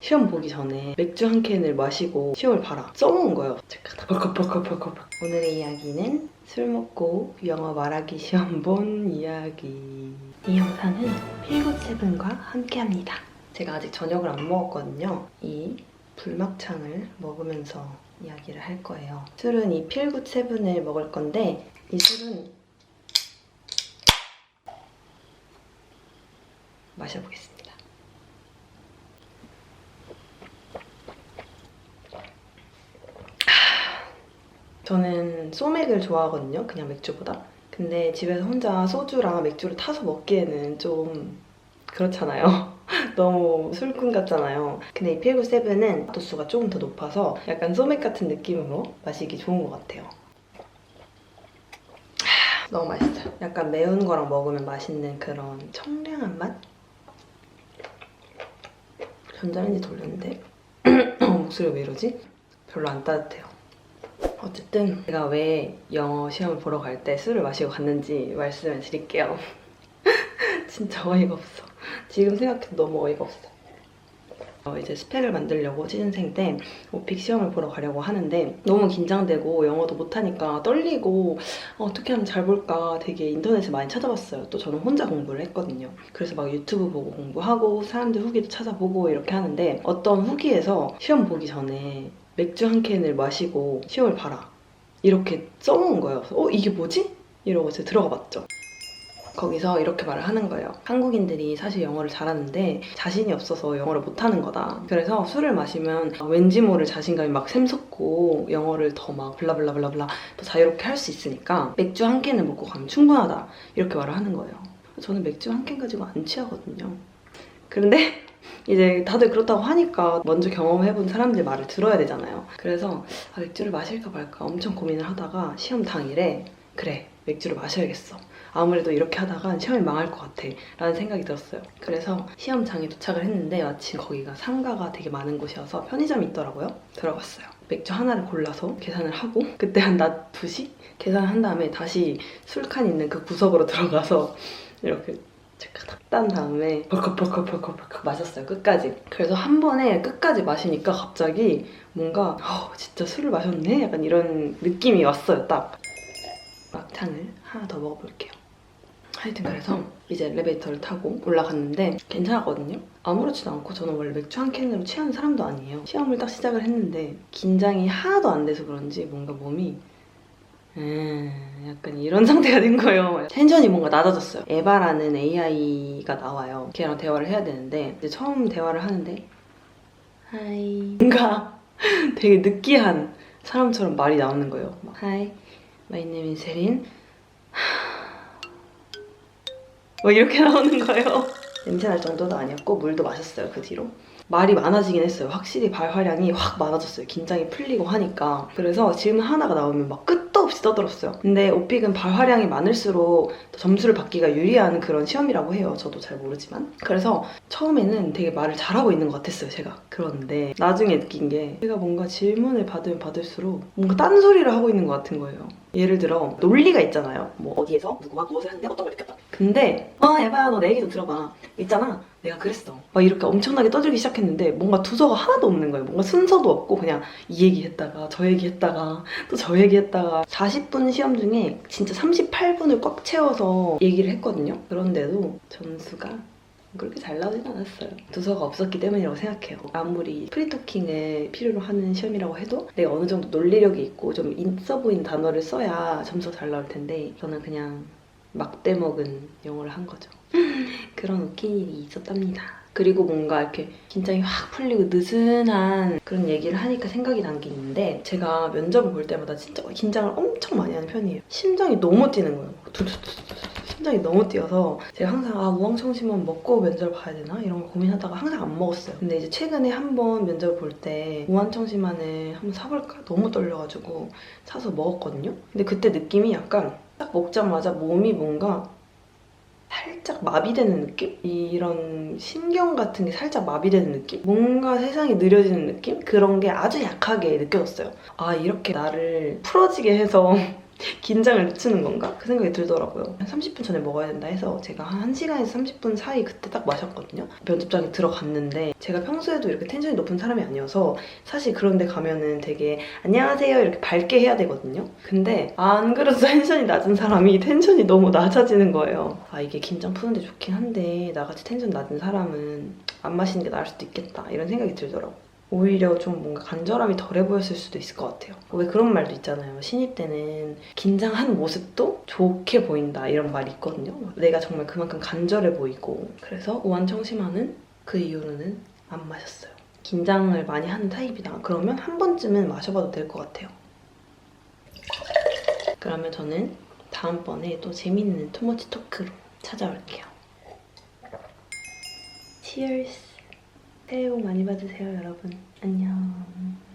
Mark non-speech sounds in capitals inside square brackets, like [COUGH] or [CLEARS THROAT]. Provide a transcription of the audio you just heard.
시험 보기 전에 맥주 한 캔을 마시고 시험을 봐라 써먹은 거예요. 제가 벌컥벌컥벌컥. 오늘의 이야기는 술 먹고 영어 말하기 시험 본 이야기. 이 영상은 필굿세븐과 함께합니다. 제가 아직 저녁을 안 먹었거든요. 이 불막창을 먹으면서 이야기를 할 거예요. 술은 이 필굿세븐을 먹을 건데 이 술은 마셔보겠습니다. 저는 소맥을 좋아하거든요. 그냥 맥주보다. 근데 집에서 혼자 소주랑 맥주를 타서 먹기에는 좀 그렇잖아요. [LAUGHS] 너무 술꾼 같잖아요. 근데 이 필구 세븐은 도수가 조금 더 높아서 약간 소맥 같은 느낌으로 마시기 좋은 것 같아요. 하, 너무 맛있어요. 약간 매운 거랑 먹으면 맛있는 그런 청량한 맛? 전자레인지 돌렸는데 [CLEARS THROAT] 목소리가 왜 이러지? 별로 안 따뜻해요. 어쨌든 제가 왜 영어 시험을 보러 갈 때 술을 마시고 갔는지 말씀을 드릴게요. [LAUGHS] 진짜 어이가 없어. 지금 생각해도 너무 어이가 없어. 어, 이제 스펙을 만들려고 취준생 때 오픽 시험을 보러 가려고 하는데 너무 긴장되고 영어도 못하니까 떨리고 어, 어떻게 하면 잘 볼까 되게 인터넷에 많이 찾아봤어요. 또 저는 혼자 공부를 했거든요. 그래서 막 유튜브 보고 공부하고 사람들 후기도 찾아보고 이렇게 하는데 어떤 후기에서 시험 보기 전에 맥주 한 캔을 마시고 시험을 봐라 이렇게 써놓은 거예요. 어 이게 뭐지? 이러고 제가 들어가 봤죠. 거기서 이렇게 말을 하는 거예요. 한국인들이 사실 영어를 잘하는데 자신이 없어서 영어를 못하는 거다. 그래서 술을 마시면 왠지 모를 자신감이 막 샘솟고 영어를 더 막 블라블라블라블라 더 자유롭게 할 수 있으니까 맥주 한 캔을 먹고 가면 충분하다. 이렇게 말을 하는 거예요. 저는 맥주 한 캔 가지고 안 취하거든요. 그런데 이제 다들 그렇다고 하니까 먼저 경험해본 사람들 말을 들어야 되잖아요. 그래서 아, 맥주를 마실까 말까 엄청 고민을 하다가 시험 당일에 그래 맥주를 마셔야겠어. 아무래도 이렇게 하다가 시험이 망할 것 같아 라는 생각이 들었어요. 그래서 시험장에 도착을 했는데 마침 거기가 상가가 되게 많은 곳이어서 편의점이 있더라고요. 들어갔어요. 맥주 하나를 골라서 계산을 하고 그때 한 낮 2시? 계산을 한 다음에 다시 술칸 있는 그 구석으로 [LAUGHS] 들어가서 이렇게 제가 탁딴 다음에 벌컥벌컥벌컥벌컥 마셨어요 끝까지. 그래서 한 번에 끝까지 마시니까 갑자기 뭔가 어, 진짜 술을 마셨네? 약간 이런 느낌이 왔어요 딱. 막창을 하나 더 먹어볼게요. 하여튼 그래서 이제 엘리베이터를 타고 올라갔는데 괜찮았거든요. 아무렇지도 않고 저는 원래 맥주 한 캔으로 취하는 사람도 아니에요. 시험을 딱 시작을 했는데 긴장이 하나도 안 돼서 그런지 뭔가 몸이 음, 약간 이런 [LAUGHS] 상태가 된 거예요. 텐션이 뭔가 낮아졌어요. 에바라는 AI가 나와요. 걔랑 대화를 해야 되는데 이제 처음 대화를 하는데 하이 뭔가 [LAUGHS] 되게 느끼한 사람처럼 말이 나오는 거예요. 막, Hi, my name is. 뭐 [SIGHS] 이렇게 [LAUGHS] 나오는 거예요. 냄새 날 정도도 아니었고 물도 마셨어요 그 뒤로. 말이 많아지긴 했어요. 확실히 발화량이 확 많아졌어요. 긴장이 풀리고 하니까. 그래서 질문 하나가 나오면 막 끝 도 없이 떠들었어요. 근데 오픽은 발화량이 많을수록 더 점수를 받기가 유리한 그런 시험이라고 해요. 저도 잘 모르지만. 그래서 처음에는 되게 말을 잘하고 있는 것 같았어요, 제가. 그런데 나중에 느낀 게 제가 뭔가 질문을 받으면 받을수록 뭔가 딴소리를 하고 있는 것 같은 거예요. 예를 들어 논리가 있잖아요. 뭐 어디에서 누구와 무엇을 하는데 어떤 걸 느꼈다. 근데 어 에바야 너 내 얘기 좀 들어봐. 있잖아. 내가 그랬어. 막 이렇게 엄청나게 떠들기 시작했는데 뭔가 두서가 하나도 없는 거예요. 뭔가 순서도 없고 그냥 이 얘기 했다가 저 얘기 했다가 또 저 얘기 했다가 40분 시험 중에 진짜 38분을 꽉 채워서 얘기를 했거든요. 그런데도 점수가 그렇게 잘 나오진 않았어요. 두서가 없었기 때문이라고 생각해요. 아무리 프리토킹을 필요로 하는 시험이라고 해도 내가 어느 정도 논리력이 있고 좀 있어 보이는 단어를 써야 점수가 잘 나올 텐데 저는 그냥 막대 먹은 영어를 한 거죠. [LAUGHS] 그런 웃긴 일이 있었답니다. 그리고 뭔가 이렇게 긴장이 확 풀리고 느슨한 그런 얘기를 하니까 생각이 난 게 있는데 제가 면접을 볼 때마다 진짜 긴장을 엄청 많이 하는 편이에요. 심장이 너무 뛰는 거예요. 두두두두두. 심장이 너무 뛰어서 제가 항상 아 우황청심만 먹고 면접을 봐야 되나 이런 걸 고민하다가 항상 안 먹었어요. 근데 이제 최근에 한 번 면접을 볼때 우황청심만을 한번 사볼까 너무 떨려가지고 사서 먹었거든요. 근데 그때 느낌이 약간 딱 먹자마자 몸이 뭔가 살짝 마비되는 느낌? 이런 신경 같은 게 살짝 마비되는 느낌? 뭔가 세상이 느려지는 느낌? 그런 게 아주 약하게 느껴졌어요. 아, 이렇게 나를 풀어지게 해서 긴장을 늦추는 건가? 그 생각이 들더라고요. 한 30분 전에 먹어야 된다 해서 제가 한 1시간에서 30분 사이 그때 딱 마셨거든요. 면접장에 들어갔는데 제가 평소에도 이렇게 텐션이 높은 사람이 아니어서 사실 그런 데 가면은 되게 안녕하세요 이렇게 밝게 해야 되거든요. 근데 안 그래도 [LAUGHS] 텐션이 낮은 사람이 텐션이 너무 낮아지는 거예요. 아 이게 긴장 푸는데 좋긴 한데 나같이 텐션 낮은 사람은 안 마시는 게 나을 수도 있겠다 이런 생각이 들더라고요. 오히려 좀 뭔가 간절함이 덜해 보였을 수도 있을 것 같아요. 왜 그런 말도 있잖아요. 신입 때는 긴장한 모습도 좋게 보인다 이런 말이 있거든요. 내가 정말 그만큼 간절해 보이고 그래서 우한청심환은 그 이후로는 안 마셨어요. 긴장을 많이 하는 타입이다. 그러면 한 번쯤은 마셔봐도 될 것 같아요. 그러면 저는 다음번에 또 재밌는 투머치 토크로 찾아올게요. Cheers! 새해 복 많이 받으세요, 여러분. 안녕.